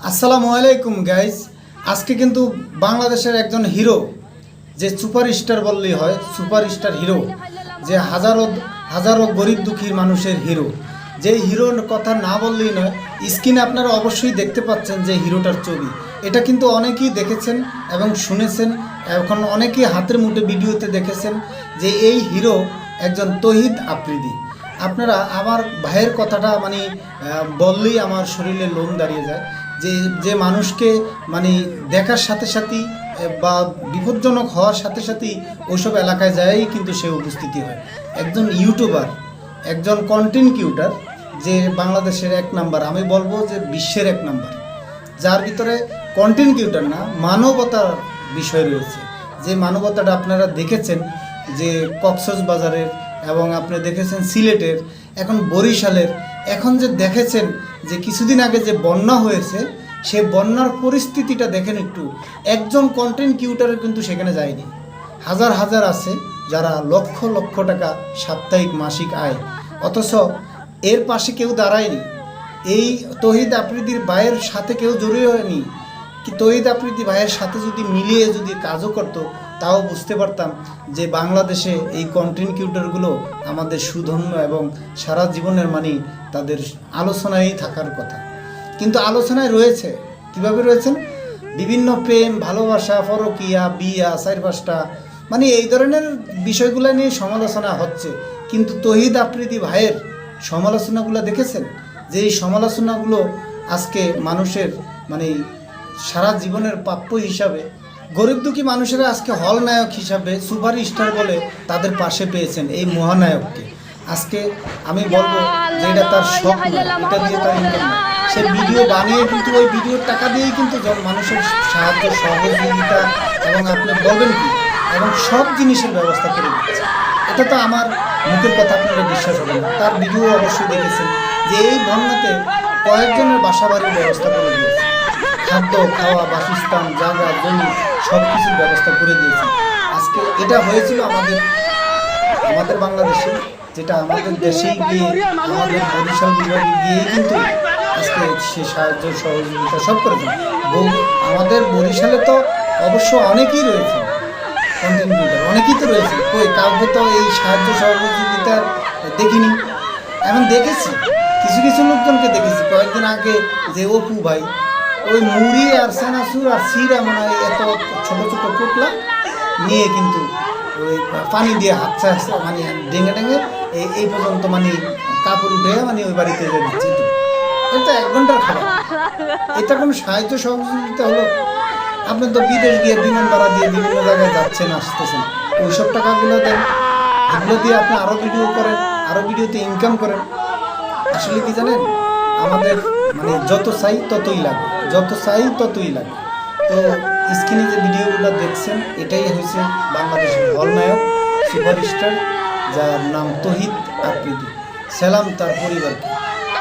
আসসালামু আলাইকুম গাইজ আজকে কিন্তু বাংলাদেশের একজন হিরো যে সুপারস্টার বললেই হয় সুপারস্টার হিরো যে হাজারো হাজারো গরিব দুঃখী মানুষের হিরো যে হিরোর কথা না বললেই নয় স্ক্রিনে আপনারা অবশ্যই দেখতে পাচ্ছেন যে হিরোটার ছবি। এটা কিন্তু অনেকেই দেখেছেন এবং শুনেছেন, এখন অনেকেই হাতের মুঠে ভিডিওতে দেখেছেন যে এই হিরো একজন তহিদ আফ্রিদি। আপনারা আমার ভাইয়ের কথাটা মানে বললেই আমার শরীরে লোম দাঁড়িয়ে যায়। যে যে মানুষকে মানে দেখার সাথে সাথেই বা বিপজ্জনক হওয়ার সাথে সাথেই ওইসব এলাকায় যায়ই কিন্তু সে উপস্থিতি হয়। একজন ইউটিউবার, একজন কন্টেন্ট কিউটার যে বাংলাদেশের এক নাম্বার, আমি বলব যে বিশ্বের এক নাম্বার, যার ভিতরে কন্টেন্ট কিউটার না, মানবতার বিষয় রয়েছে। যে মানবতাটা আপনারা দেখেছেন যে কক্সস বাজারের এবং আপনি দেখেছেন সিলেটের, এখন বরিশালের, এখন যে দেখেছেন যে কিছুদিন আগে যে বন্যা হয়েছে সে বন্যার পরিস্থিতিটা দেখেন একটু। একজন কন্টেন্ট কিউটারে কিন্তু সেখানে যায়নি। হাজার হাজার আছে যারা লক্ষ লক্ষ টাকা সাপ্তাহিক, মাসিক আয়। অথচ এর পাশে কেউ দাঁড়ায়নি। এই তহিদ আফ্রিদির বায়ের সাথে কেউ জড়িয়ে হয়নি। কি তহিদ আফ্রিদি ভাইয়ের সাথে যদি মিলিয়ে যদি কাজও করতো, তাও বুঝতে পারতাম যে বাংলাদেশে এই কন্টেন্ট কিউটারগুলো আমাদের সুধন্য এবং সারা জীবনের মানে তাদের আলোচনায় থাকার কথা। কিন্তু আলোচনায় রয়েছে। কীভাবে রয়েছেন? বিভিন্ন প্রেম, ভালোবাসা ফরকিয়া বিয়া, চার পাঁচটা। মানে এই ধরনের বিষয়গুলো নিয়ে সমালোচনা হচ্ছে। কিন্তু তহিদ আফ্রিদি ভাইয়ের সমালোচনাগুলো দেখেছেন? যে এই সমালোচনাগুলো আজকে মানুষের মানে সারা জীবনের প্রাপ্য হিসাবে গরিব দুঃখী মানুষেরা আজকে হল নায়ক হিসাবে সুপার স্টার বলে তাদের পাশে পেয়েছেন এই মহানায়ককে। আজকে আমি বলব যে এটা তার স্বপ্ন, এটা দিয়ে তার ইনকাম সে ভিডিও বানিয়ে কিন্তু ওই ভিডিওর টাকা দিয়েই কিন্তু মানুষের সাহায্য, সহযোগিতা এবং আপনি বলবেন কি? এবং সব জিনিসের ব্যবস্থা করে দিচ্ছে এটা তো আমার মুখের কথা, আপনারা বিশ্বাস হবে না। তার ভিডিও অবশ্যই দেখেছেন যে এই বন্যাতে কয়েকজনের বাসা বাড়ির ব্যবস্থা করে দিয়েছে। খাদ্য, খাওয়া, বাসস্থান জায়গা জমি সব কিছুর ব্যবস্থা করে দিয়েছে। আজকে এটা হয়েছিল আমাদের আমাদের বাংলাদেশে, যেটা আমাদের দেশেই গিয়ে, আমাদের বরিশাল বিভাগে গিয়ে কিন্তু আজকে সে সাহায্য, সহযোগিতা সব করেছেন আমাদের বরিশালে তো অবশ্য অনেকেই রয়েছে। কন্টেন্ট ক্রিয়েটার অনেকেই তো রয়েছে। কই, কাউকে তো এই সাহায্য, সহযোগিতা দেখিনি। এখন দেখেছি, কিছু কিছু লোকজনকে দেখেছি। কয়েকদিন আগে যে অপু ভাই ওই মুড়ি আর সানাসুর আর সিরা মনে এত ছোট ছোট পুটলা নিয়ে কিন্তু ওই পানি দিয়ে হাসছে মানে ডেঙে ডেঙে এই পর্যন্ত মানে কাপড় উঠে মানে ওই বাড়িতে দিচ্ছে। এটা এক ঘণ্টার খাবার। এটা কোনো সাহায্য সহযোগিতা হলো? আপনি তো বিদেশ গিয়ে বিমান ভাড়া দিয়ে বিভিন্ন জায়গায় যাচ্ছেন, আসতেছেন। ওইসব টাকাগুলো দেন। এগুলো দিয়ে আপনি আরও ভিডিও করেন আরও ভিডিওতে ইনকাম করেন। আসলে কি জানেন? আমাদের মানে যত চাই ততই লাগে, যত চাই ততই লাগে। তো স্ক্রিনে যে ভিডিওগুলো দেখছেন, এটাই হয়েছে বাংলাদেশের হলনায়ক সুপারস্টার, যার নাম তহিদ আকৃতি। সালাম তার পরিবারকে।